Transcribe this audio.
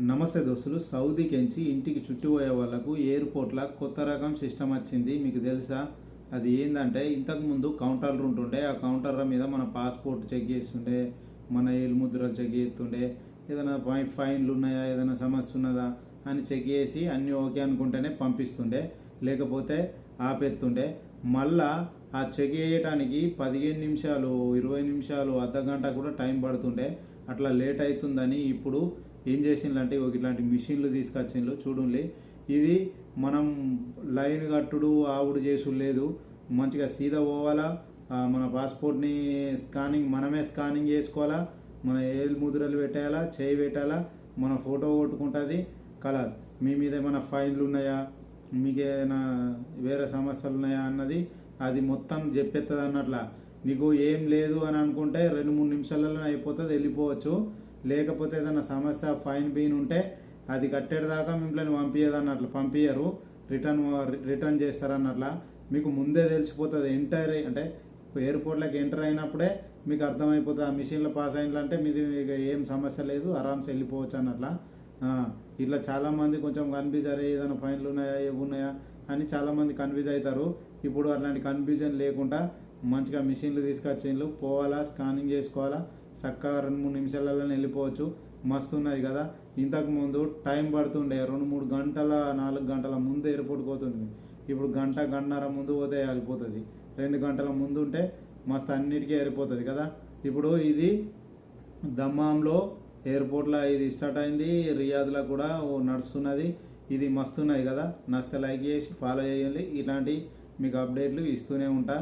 నమస్తే దోస్తులు సౌదీకెంచి ఇంటికి చుట్టిపోయే వాళ్ళకు ఎయిర్పోర్ట్లో కొత్త రకం సిస్టమ్ వచ్చింది. మీకు తెలుసా? అది ఏంటంటే ఇంతకుముందు కౌంటర్లు ఉంటుండే. ఆ కౌంటర్ల మీద మన పాస్పోర్ట్ చెక్ చేస్తుండే మన ఏలు ముద్రలు చెక్ చేస్తుండే. ఏదైనా ఫైన్లు ఉన్నాయా? ఏదైనా సమస్య ఉన్నదా? అని చెక్ చేసి అన్నీ ఓకే అనుకుంటేనే పంపిస్తుండే. లేకపోతే ఆపెత్తుండే. మళ్ళా ఆ చెక్ చేయడానికి పదిహేను నిమిషాలు ఇరవై నిమిషాలు అర్ధ గంట కూడా టైం పడుతుండే. అట్లా లేట్ అవుతుందని ఇప్పుడు ఏం చేసిండ్రంటే ఒక ఇట్లాంటి మిషన్లు తీసుకొచ్చిండ్రు చూడండి ఇది మనం లైన్ కట్టుడు ఆవుడు చేసుడు లేదు. మంచిగా సీదా పోవాలా మన పాస్పోర్ట్ని స్కానింగ్ మనమే స్కానింగ్ చేసుకోవాలా మన ఏలు ముద్రలు పెట్టాలా చేయి పెట్టాలా మన ఫోటో కొట్టుకుంటుంది కలాస్. మీ మీద ఏమైనా ఫైన్లు ఉన్నాయా? మీకు ఏదైనా వేరే సమస్యలు ఉన్నాయా అన్నది అది మొత్తం చెప్పేస్తుంది అన్నట్ల. నీకు ఏం లేదు అని అనుకుంటే రెండు మూడు నిమిషాలలో అయిపోతుంది వెళ్ళిపోవచ్చు. లేకపోతే ఏదైనా సమస్య ఫైన్ బీన్ ఉంటే అది కట్టేదాకా మిమ్మల్ని పంపించదు అన్నట్లు పంపించరు రిటర్న్ రిటర్న్ చేస్తారన్నట్ల. మీకు ముందే తెలిసిపోతుంది ఎంటర్ అంటే ఎయిర్పోర్ట్లోకి ఎంటర్ అయినప్పుడే మీకు అర్థమైపోతుంది ఆ మిషన్లో పాస్ అయినట్లంటే మీది మీకు ఏం సమస్య లేదు ఆరామ్స్ వెళ్ళిపోవచ్చు అన్నట్ల. ఆ, ఇట్లా చాలామంది కొంచెం కన్ఫ్యూజ్ అయ్యి ఏదైనా ఫైన్లు ఉన్నాయా ఏవి ఉన్నాయా అని చాలామంది కన్ఫ్యూజ్ అవుతారు. ఇప్పుడు అలాంటి కన్ఫ్యూజన్ లేకుండా మంచిగా మిషన్లు తీసుకొచ్చిండ్రు పోవాలా స్కానింగ్ చేసుకోవాలా చక్కగా రెండు మూడు నిమిషాలలో వెళ్ళిపోవచ్చు. మస్తు ఉన్నది కదా. ఇంతకు ముందు టైం పడుతుండే రెండు మూడు గంటల నాలుగు గంటల ముందు ఎయిర్పోర్ట్కి పోతుంది ఇప్పుడు గంట గంటన్నర ముందు పోతే వెళ్ళిపోతుంది. రెండు గంటల ముందు ఉంటే మస్తు అన్నిటికీ వెళ్ళిపోతుంది కదా. ఇప్పుడు ఇది దమ్మాంలో ఎయిర్పోర్ట్లో ఇది స్టార్ట్ అయింది రియాద్లో కూడా ఓ నడుస్తున్నది. ఇది మస్తున్నది కదా. నస్తే లైక్ చేసి ఫాలో చేయండి. ఇలాంటి మీకు అప్డేట్లు ఇస్తూనే ఉంటా.